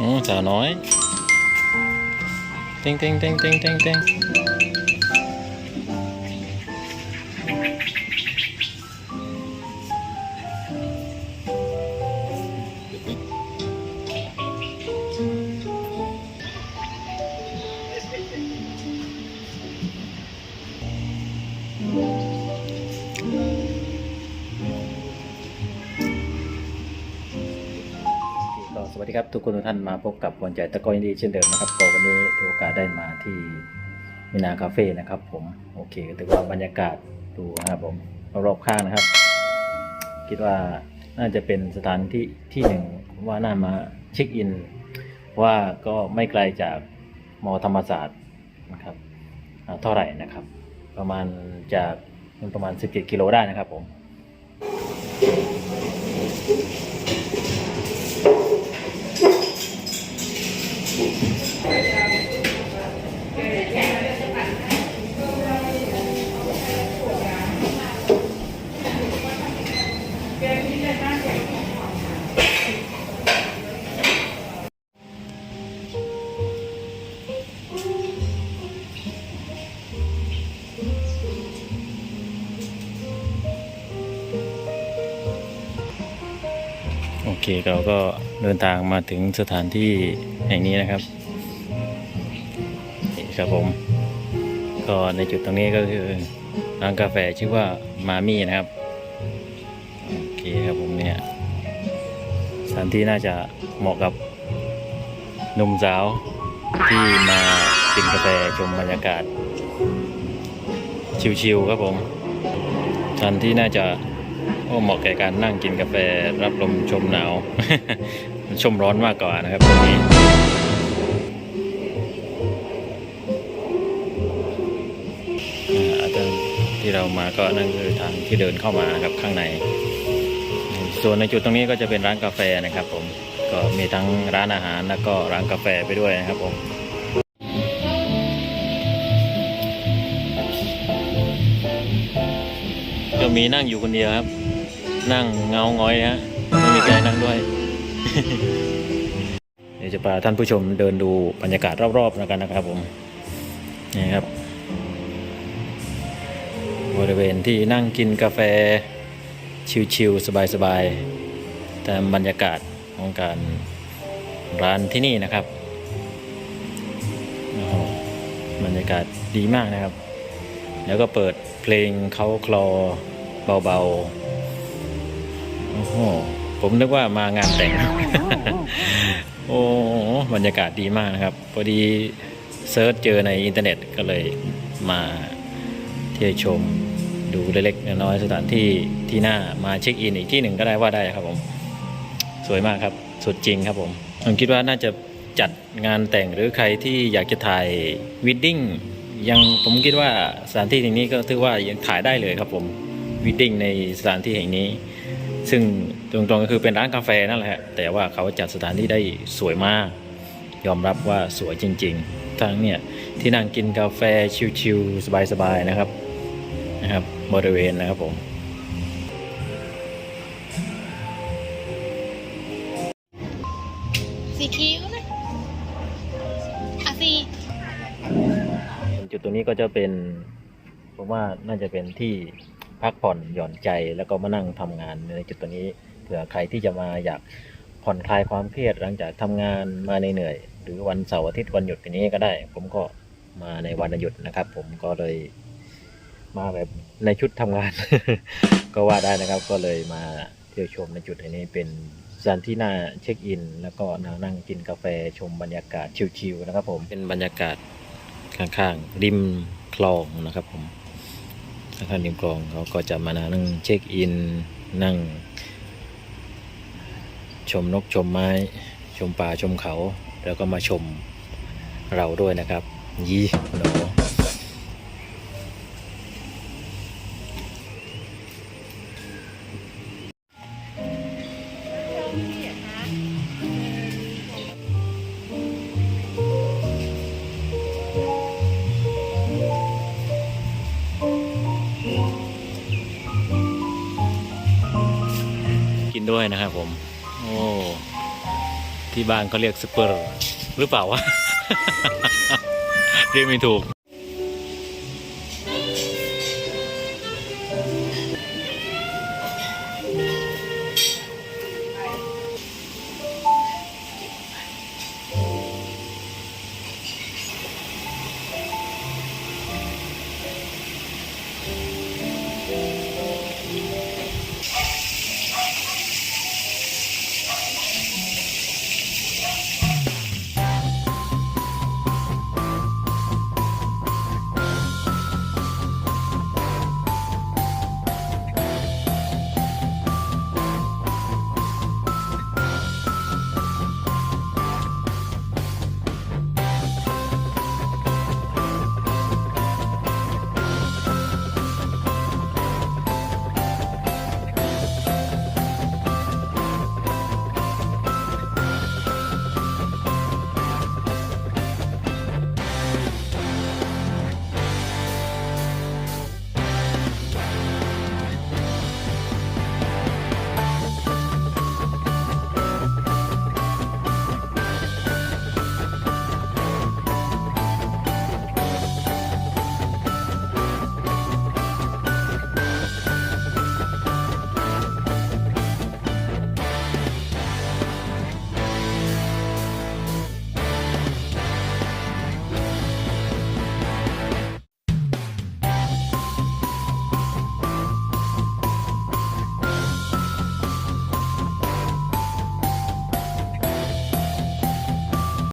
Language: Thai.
อืมสาวน้อย เต็งเต็งเต็งเต็งเต็งเต็ง สวัสดีครับทุกคนทุกท่านมาพบกับคนใจตะกอยดีเช่นเดิมนะครับก็วันนี้ถือโอกาสได้มาที่มินาคาเฟ่นะครับ ผมโอเคก็ถือว่าบรรยากาศดูนะครับผมรอบข้างนะครับ คิดว่าน่าจะเป็นสถานที่ที่หนึ่งว่าน่ามาเช็คอิน ว่าก็ไม่ไกลจากมอธรรมศาสตร์นะครับเท่าไหร่นะครับ ประมาณจากประมาณ 17 กิโลได้นะครับผม เคเราก็เดินทางมาถึงสถานที่แห่งนี้นะครับนี่ครับผม ก็ในจุดตรงนี้ก็คือร้านกาแฟชื่อว่ามามี่นะครับโอเคครับผมเนี่ยสถานที่น่าจะเหมาะกับหนุ่มสาวที่มากินกาแฟชมบรรยากาศ ชิวๆครับผมสถานที่น่าจะ โอ้เหมาะแก่การนั่งกินกาแฟรับลมชมหนาว ชมร้อนมากกว่านะครับตรงนี้อ่าอาจจะที่เรามาก็นั่นคือทางที่เดินเข้ามานะครับข้างใน ส่วนในจุดตรงนี้ก็จะเป็นร้านกาแฟนะครับผมก็มีทั้งร้านอาหารแล้วก็ร้านกาแฟไปด้วยนะครับผมก็มีนั่งอยู่คนเดียวครับ นั่งเงาง้อยนะฮะไม่มีใครนั่งด้วยเดี๋ยวจะพาท่านผู้ชมเดินดูบรรยากาศรอบๆแล้วกันนะครับผมนี่ครับ บริเวณที่นั่งกินกาแฟชิลๆสบายๆตามบรรยากาศของการร้านที่นี่นะครับบรรยากาศดีมากนะครับ แล้วก็เปิดเพลงเขาคลอเบาๆ โอ้ผมนึกว่ามางานแต่ง โอ้บรรยากาศดีมากนะครับ พอดีเซิร์ชเจอในอินเทอร์เน็ตก็เลยมาเที่ยวชมดูเล็กๆน้อยๆสถานที่ที่น่ามาเช็คอินอีกที่หนึ่งก็ได้ว่าได้ครับผม สวยมากครับสุดจริงครับผม ผมคิดว่าน่าจะจัดงานแต่งหรือใครที่อยากจะถ่ายวิดดิ้งยังผมคิดว่าสถานที่แห่งนี้ก็ถือว่ายังถ่ายได้เลยครับผมวิดดิ้งในสถานที่แห่งนี้ ซึ่งตรงๆก็คือเป็นร้านกาแฟนั่นแหละฮะแต่ว่าเขาจัดสถานที่ได้สวยมาก ยอมรับว่าสวยจริง ๆ ทั้งเนี่ยที่นั่งกินกาแฟชิลๆสบายๆนะครับนะครับ บริเวณนะครับผมสีคิ้วนะอะสีจุดตรงนี้ก็จะเป็นผมว่าน่าจะเป็นที่ พักผ่อนหย่อนใจแล้วก็มานั่งทำงานในจุดตรงนี้เผื่อใครที่จะมาอยากผ่อนคลายความเครียดหลังจากทำงานมาเหนื่อยหรือวันเสาร์อาทิตย์วันหยุดอย่างนี้ก็ได้ ผมก็มาในวันหยุดนะครับ ผมก็เลยมาแบบในชุดทำงาน ก็ว่าได้นะครับ ก็เลยมาเที่ยวชมในจุดนี้เป็นสถานที่น่าเช็คอิน แล้วก็นั่งนั่งกินกาแฟชมบรรยากาศชิลๆนะครับ ผมเป็นบรรยากาศข้างๆริมคลองนะครับ ผม ข้างๆริมคลองเขาก็จะมานั่งเช็คอินนั่ง ชมนกชมไม้ ชมป่าชมเขา แล้วก็มาชมเราด้วยนะครับ ยี่หนูกิน ด้วยนะครับผม โอ้ที่บ้านเขาเรียกสเปอร์หรือเปล่าวะ เรียกไม่ถูก